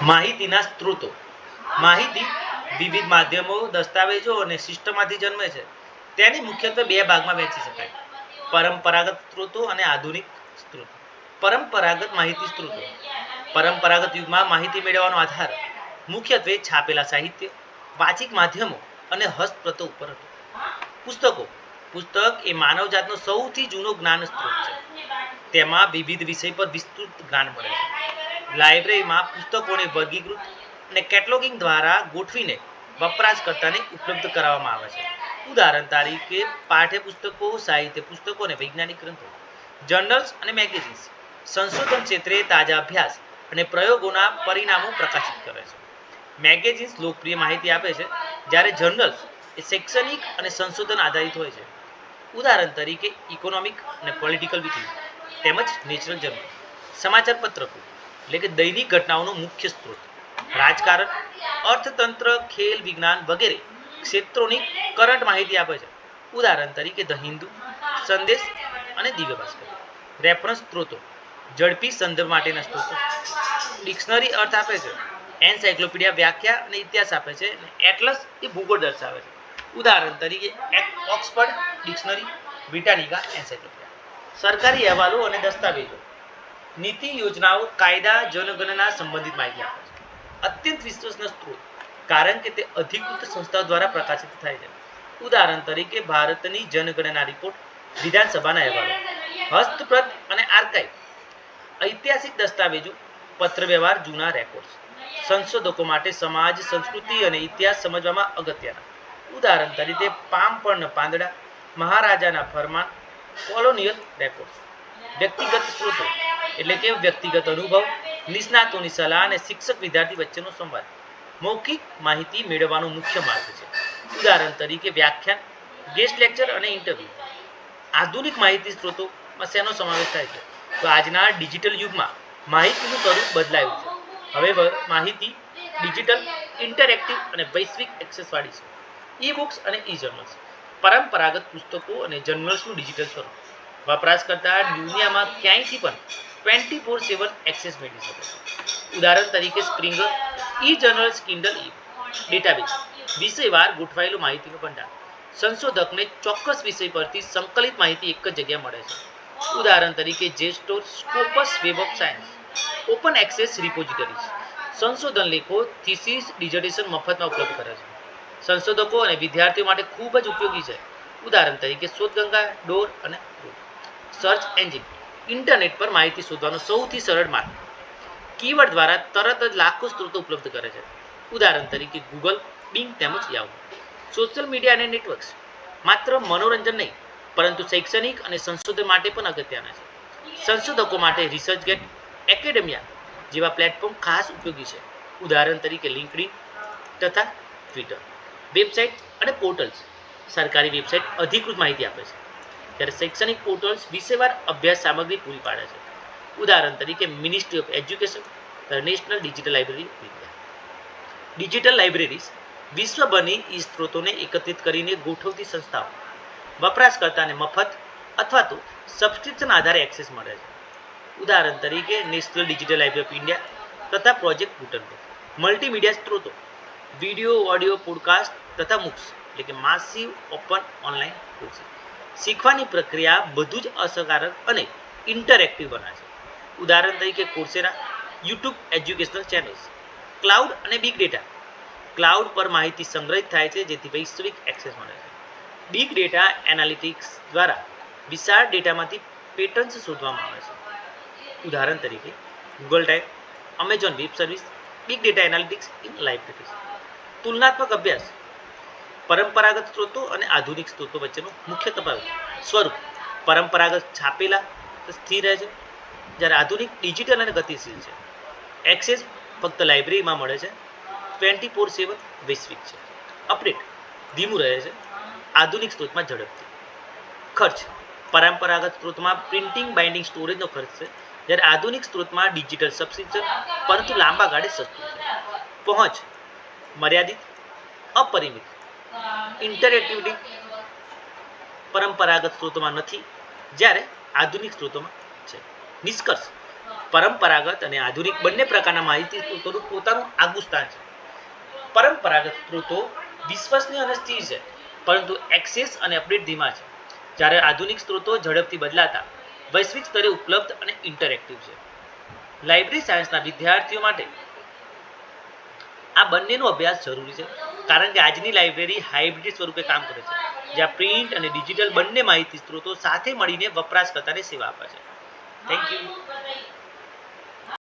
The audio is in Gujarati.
માહિતીના સ્ત્રોતો. માહિતી વિવિધ માધ્યમો, દસ્તાવેજો અને સિસ્ટમમાંથી જન્મે છે. તેની મુખ્યત્વે બે ભાગમાં વહેંચી શકાય. પરંપરાગત સ્ત્રોતો અને આધુનિક સ્ત્રોતો. પરંપરાગત માહિતી સ્ત્રોતો. પરંપરાગત યુગમાં માહિતી મેળવવાનો આધાર મુખ્યત્વે છાપેલા સાહિત્ય, વાચિક માધ્યમો અને હસ્તપ્રતો ઉપર હતો. પુસ્તકો. પુસ્તક એ માનવજાતનો સૌથી જૂનો જ્ઞાન સ્ત્રોત છે. તેમાં વિવિધ વિષય પર વિસ્તૃત જ્ઞાન મળે છે. લાઇબ્રેરીમાં પુસ્તકોને વર્ગીકૃત અને કેટલોગિંગ દ્વારા ગોઠવીને વપરાશકર્તાને ઉપલબ્ધ કરાવવામાં આવે છે. ઉદાહરણ તરીકે પાઠ્યપુસ્તકો, સાહિત્ય પુસ્તકો અને વૈજ્ઞાનિક ગ્રંથો, જર્નલ્સ અને મેગેઝિન્સ, સંશોધન ક્ષેત્રે તાજા અભ્યાસ અને પ્રયોગોના પરિણામો પ્રકાશિત કરે છે. મેગેઝિન્સ લોકપ્રિય માહિતી આપે છે જ્યારે જર્નલ્સ એ શૈક્ષણિક અને સંશોધન આધારિત હોય છે. ઉદાહરણ તરીકે ઇકોનોમિક અને પોલિટિકલ વીકલી તેમજ નેચરલ જર્નલ, સમાચાર પત્રકો એટલે કે દૈનિક ઘટનાઓનો મુખ્ય સ્ત્રોત. રાજકારણ, અર્થતંત્ર, ખેલ, વિજ્ઞાન વગેરે ક્ષેત્રોની કરંટ માહિતી આપે છે. ઉદાહરણ તરીકે ધ હિન્દુ, સંદેશ અને દિવ્ય ભાસ્કર. રેફરન્સ સ્ત્રોતો, ઝડપી સંદર્ભ માટેના સ્ત્રોતો. ડિક્શનરી અર્થ આપે છે. એનસાઇક્લોપીડિયા વ્યાખ્યા અને ઇતિહાસ આપે છે એટલસ એ ભૂગોળ દર્શાવે છે. ઉદાહરણ તરીકે ઓક્સફર્ડ ડિક્શનરી, બ્રિટાનિકા એન્સાયક્લોપીડિયા. સરકારી અહેવાલો અને દસ્તાવેજો. નીતિ, યોજનાઓ, કાયદા, જનગણના સંબંધિત માહિતી આપે છે. અત્યંત વિશ્વસનીય સ્ત્રોત, કારણ કે તે અધિકૃત સંસ્થાઓ દ્વારા પ્રકાશિત થાય છે. ઉદાહરણ તરીકે, ભારતની જનગણના રિપોર્ટ, વિધાનસભાના અહેવાલો હસ્તપ્રત અને આર્કાઇવ, ઐતિહાસિક દસ્તાવેજો, પત્રવ્યવહાર, જૂના રેકોર્ડ્સ, સંશોધકો માટે સમાજ, સંસ્કૃતિ અને ઇતિહાસ સમજવામાં અગત્યના. ઉદાહરણ તરીકે, પામ પાંદડા, મહારાજાના ફરમાન, કોલોનિયલ રેકોર્ડ્સ. વ્યક્તિગત સ્ત્રોતો એટલે કે વ્યક્તિગત અનુભવ, નિષ્ણાતોની સલાહ અને શિક્ષક વિદ્યાર્થી વચ્ચેનો સંવાદ. મૌખિક માહિતી મેળવવાનો મુખ્ય માર્ગ છે. ઉદાહરણ તરીકે વ્યાખ્યાન, ગેસ્ટ લેક્ચર અને ઇન્ટરવ્યુ. આધુનિક માહિતી સ્ત્રોતોમાં શેનો સમાવેશ થાય છે? તો આજના ડિજિટલ યુગમાં માહિતીનું સ્વરૂપ બદલાયું છે. હવે માહિતી ડિજિટલ, ઇન્ટરેક્ટિવ અને વૈશ્વિક એક્સેસવાળી છે. ઈ બુક્સ અને ઈ જર્નલ્સ પરંપરાગત પુસ્તકો અને જર્નલ્સનું ડિજિટલ સ્વરૂપ. વપરાશકર્તા દુનિયામાં ક્યાંયથી પણ ટ્વેન્ટી ફોર સેવન એક્સેસ મેળવી શકે ઉદાહરણ તરીકે Springer e journals Kindle e database વિષયવાર ગોઠવાયેલું માહિતીનું ભંડાર. સંશોધકને ચોક્કસ વિષય પરથી સંકલિત માહિતી એક જ જગ્યાએ મળે છે. ઉદાહરણ તરીકે JSTOR Scopus web of science open access repositories સંશોધન લેખો થીસીસ ડિઝર્ટેશન મફતમાં ઉપલબ્ધ કરે છે. સંશોધકો અને વિદ્યાર્થીઓ માટે ખૂબ જ ઉપયોગી છે. ઉદાહરણ તરીકે શોધગંગા, ડોર અને સર્ચ એન્જિન, ઇન્ટરનેટ પર માહિતી શોધવાનો સૌથી સરળ માર્ગ. કીવર્ડ દ્વારા તરત જ લાખો સ્ત્રોતો ઉપલબ્ધ કરે છે. ઉદાહરણ તરીકે ગૂગલ બિંગ તેમજ યાહુ સોશિયલ મીડિયા અને નેટવર્ક્સ માત્ર મનોરંજન નહીં, પરંતુ શૈક્ષણિક અને સંશોધન માટે પણ અગત્યના છે. સંશોધકો માટે રિસર્ચ ગેટ એકેડેમિયા જેવા પ્લેટફોર્મ ખાસ ઉપયોગી છે. ઉદાહરણ તરીકે લિંકડિન તથા ટ્વિટર વેબસાઇટ અને પોર્ટલ્સ સરકારી વેબસાઇટ અધિકૃત માહિતી આપે છે. જ્યારે શૈક્ષણિક પોર્ટલ્સ વિષયવાર અભ્યાસ સામગ્રી પૂરી પાડે છે. ઉદાહરણ તરીકે ministry of education national digital library digital libraries વિશ્વભરની સ્ત્રોતોને એકત્રિત કરીને ગોઠવતી સંસ્થાઓ, વપરાશકર્તાને મફત અથવા તો સબસ્ક્રિપ્શન આધારે એક્સેસ મળે છે. ઉદાહરણ તરીકે national digital library of India તથા પ્રોજેક્ટ ગુટનબર્ગ મલ્ટીમીડિયા સ્ત્રોતો વીડિયો ઓડિયો પોડકાસ્ટ તથા મુક્સ એટલે કે માસિવ ઓપન ઓનલાઈન કોર્સ શીખવાની પ્રક્રિયા બધું જ અસરકારક અને ઇન્ટરેક્ટિવ બનાવે છે. ઉદાહરણ તરીકે Coursera YouTube educational channels cloud અને બિગ ડેટા ક્લાઉડ પર માહિતી સંગ્રહિત થાય છે, જેથી વૈશ્વિક એક્સેસ મળે છે. બિગ ડેટા એનાલિટિક્સ દ્વારા વિશાળ ડેટામાંથી પેટર્ન્સ શોધવામાં આવે છે. ઉદાહરણ તરીકે Google type Amazon web service big data analytics in life libraries તુલનાત્મક અભ્યાસ પરંપરાગત સ્ત્રોતો અને આધુનિક સ્ત્રોતો વચ્ચેનો મુખ્ય તફાવત. સ્વરૂપ. પરંપરાગત છાપેલા સ્થિર રહે છે. જ્યારે આધુનિક, ડિજિટલ અને ગતિશીલ છે. એક્સેસ ફક્ત લાઇબ્રેરીમાં મળે છે. ટ્વેન્ટી ફોર સેવન વૈશ્વિક છે. અપડેટ. ધીમું રહે છે. આધુનિક સ્ત્રોતમાં ઝડપથી. ખર્ચ. પરંપરાગત સ્ત્રોતમાં પ્રિન્ટિંગ, બાઇન્ડિંગ, સ્ટોરેજનો ખર્ચ છે. જ્યારે આધુનિક સ્ત્રોતમાં ડિજિટલ સબસ્ક્રિપ્શન, પરંતુ લાંબા ગાળે સસ્તું છે. પહોંચ. મર્યાદિત. અપરિમિત. ઇન્ટરેક્ટિવિટી પરંપરાગત સ્ત્રોતોમાં નથી, જ્યારે આધુનિક સ્ત્રોતોમાં છે. નિષ્કર્ષ, પરંપરાગત અને આધુનિક બંને પ્રકારના માહિતી સ્ત્રોતોનું પોતાનું આગવું સ્થાન છે. પરંપરાગત સ્ત્રોતો વિશ્વસનીય અને સ્થિર છે, પરંતુ એક્સેસ અને અપડેટ ધીમા છે. જ્યારે આધુનિક સ્ત્રોતો ઝડપથી બદલાતા, વૈશ્વિક સ્તરે ઉપલબ્ધ અને ઇન્ટરેક્ટિવ છે. લાઇબ્રેરી સાયન્સના વિદ્યાર્થીઓ માટે આ બંનેનો અભ્યાસ જરૂરી છે. કારણ કે આજની લાઇબ્રેરી હાઇબ્રિડ સ્વરૂપે કામ કરે છે. જ્યાં પ્રિન્ટ અને ડિજિટલ બંને માહિતી સ્ત્રોતો સાથે મળીને વપરાશકર્તાને સેવા આપે છે. Thank you